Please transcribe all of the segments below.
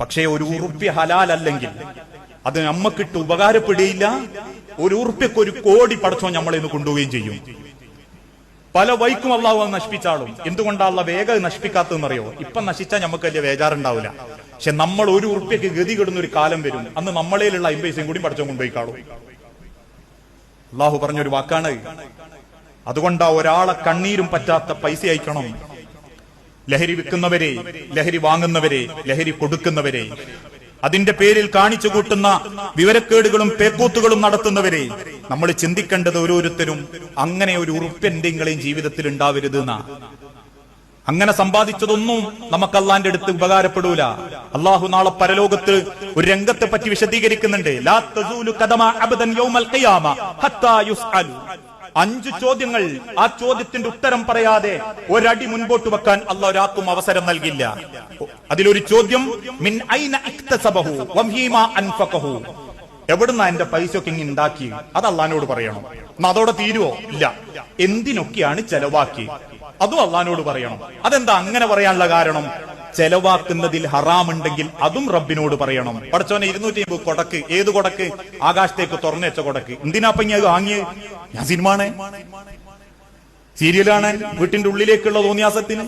പക്ഷേ ഒരു ഉറുപ്പ്യ ഹലാലല്ലെങ്കിൽ അത് നമ്മക്കിട്ട് ഉപകാരപ്പെടുകയില്ല. ഒരു ഉറുപ്പ്യക്ക് ഒരു കോടി പടച്ചോ നമ്മളെ ഇന്ന് കൊണ്ടുപോവുകയും ചെയ്യും. പല വൈക്കും അള്ളാഹു അത് നശിപ്പിച്ചാളും. എന്തുകൊണ്ടാ വേഗ വേഗം നശിപ്പിക്കാത്തതെന്നറിയോ? ഇപ്പൊ നശിച്ചാൽ നമുക്ക് വലിയ വേജാറുണ്ടാവില്ല പക്ഷെ നമ്മൾ ഒരു ഉറുപ്പ്യക്ക് ഗതി കിടുന്ന ഒരു കാലം വരും. അന്ന് നമ്മളേലുള്ള അമ്പൈസയും കൂടി പടച്ചോ കൊണ്ടുപോയിക്കാളും അള്ളാഹു പറഞ്ഞൊരു വാക്കാണ്. അതുകൊണ്ടാ ഒരാളെ കണ്ണീരും പറ്റാത്ത പൈസ അയക്കണം. ലഹരി വിൽക്കുന്നവരെ ലഹരി വാങ്ങുന്നവരെ ലഹരി കൊടുക്കുന്നവരെ. അതിന്റെ പേരിൽ കാണിച്ചു കൂട്ടുന്ന വിവരക്കേടുകളും പേക്കൂത്തുകളും നടത്തുന്നവരെ നമ്മൾ ചിന്തിക്കേണ്ടത് ഓരോരുത്തരും അങ്ങനെ ഒരു ഉറുപ്പെന്തെങ്കിലും ജീവിതത്തിൽ ഉണ്ടാവരുത് അങ്ങനെ സമ്പാദിച്ചതൊന്നും നമുക്ക് അള്ളാന്റെ അടുത്ത് ഉപകാരപ്പെടൂല. അള്ളാഹു നാളെ പരലോകത്ത് ഒരു രംഗത്തെ പറ്റി വിശദീകരിക്കുന്നുണ്ട് അഞ്ചു ചോദ്യങ്ങൾ ആ ചോദ്യത്തിന്റെ ഉത്തരം പറയാതെ ഒരടി മുൻപോട്ട് വെക്കാൻ അള്ളാഹ് ഒരാൾക്കും അവസരം നൽകില്ല. അതിലൊരു ചോദ്യം മിൻ ഐന ഇക്തസബഹു വംഹീമ അൻഫഖഹു. എവിടുന്ന എന്റെ പൈസ ഒക്കെ ഇങ്ങനെ ഉണ്ടാക്കി അത് അള്ളഹാനോട് പറയണം. എന്നാ അതോടെ തീരുവോ? ഇല്ല. എന്തിനൊക്കെയാണ് ചെലവാക്കി? അതും അള്ളഹാനോട് പറയണം. അതെന്താ അങ്ങനെ പറയാനുള്ള കാരണം? ചെലവാക്കുന്നതിൽ ഹറാമുണ്ടെങ്കിൽ അതും റബ്ബിനോട് പറയണം. പഠിച്ചോനെ ഇരുന്നൂറ്റി അമ്പത് കൊടക്ക്. ഏത് കൊടക്ക്? ആകാശത്തേക്ക് തുറന്നു വെച്ച കൊടക്ക്. എന്തിനാപ്പങ്ങി അത് വാങ്ങിയത് ഞാൻ സിനിമയാണ്. സീരിയലാണ് വീട്ടിന്റെ ഉള്ളിലേക്കുള്ള തോന്നിയാസത്തിന്.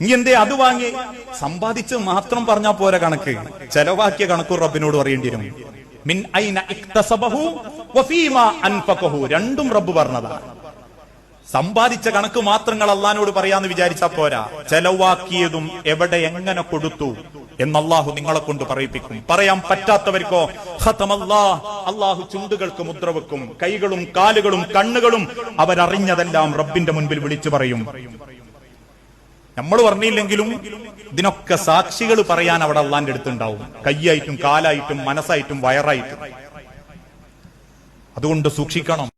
നീ എന്തേ അത് വാങ്ങി സമ്പാദിച്ച് മാത്രം പറഞ്ഞാ പോരാ കണക്ക്. ചെലവാക്കിയ കണക്കൂർ റബ്ബിനോട് പറയേണ്ടി വരും. മിൻ ഐന ഇക്തസബഹു അൻഫഖഹു. രണ്ടും റബ്ബ് പറഞ്ഞതാ. സമ്പാദിച്ച കണക്ക് മാത്രങ്ങൾ അള്ളഹാനോട് പറയാന്ന് വിചാരിച്ചാ പോരാ. ചെലവാക്കിയതും എവിടെ എങ്ങനെ കൊടുത്തു? എന്ന് അള്ളാഹു നിങ്ങളെ കൊണ്ട് പറയിപ്പിക്കും. പറയാൻ പറ്റാത്തവർക്കോ അള്ളാഹു ചുണ്ടുകൾക്ക് മുദ്ര വെക്കും കൈകളും കാലുകളും കണ്ണുകളും അവരറിഞ്ഞതെല്ലാം റബ്ബിന്റെ മുൻപിൽ വിളിച്ചു പറയും. നമ്മൾ പറഞ്ഞില്ലെങ്കിലും ഇതിനൊക്കെ സാക്ഷികൾ പറയാൻ അവിടെ അള്ളാന്റെ അടുത്തുണ്ടാവും. കൈയായിട്ടും കാലായിട്ടും മനസ്സായിട്ടും വയറായിട്ടും. അതുകൊണ്ട് സൂക്ഷിക്കണം.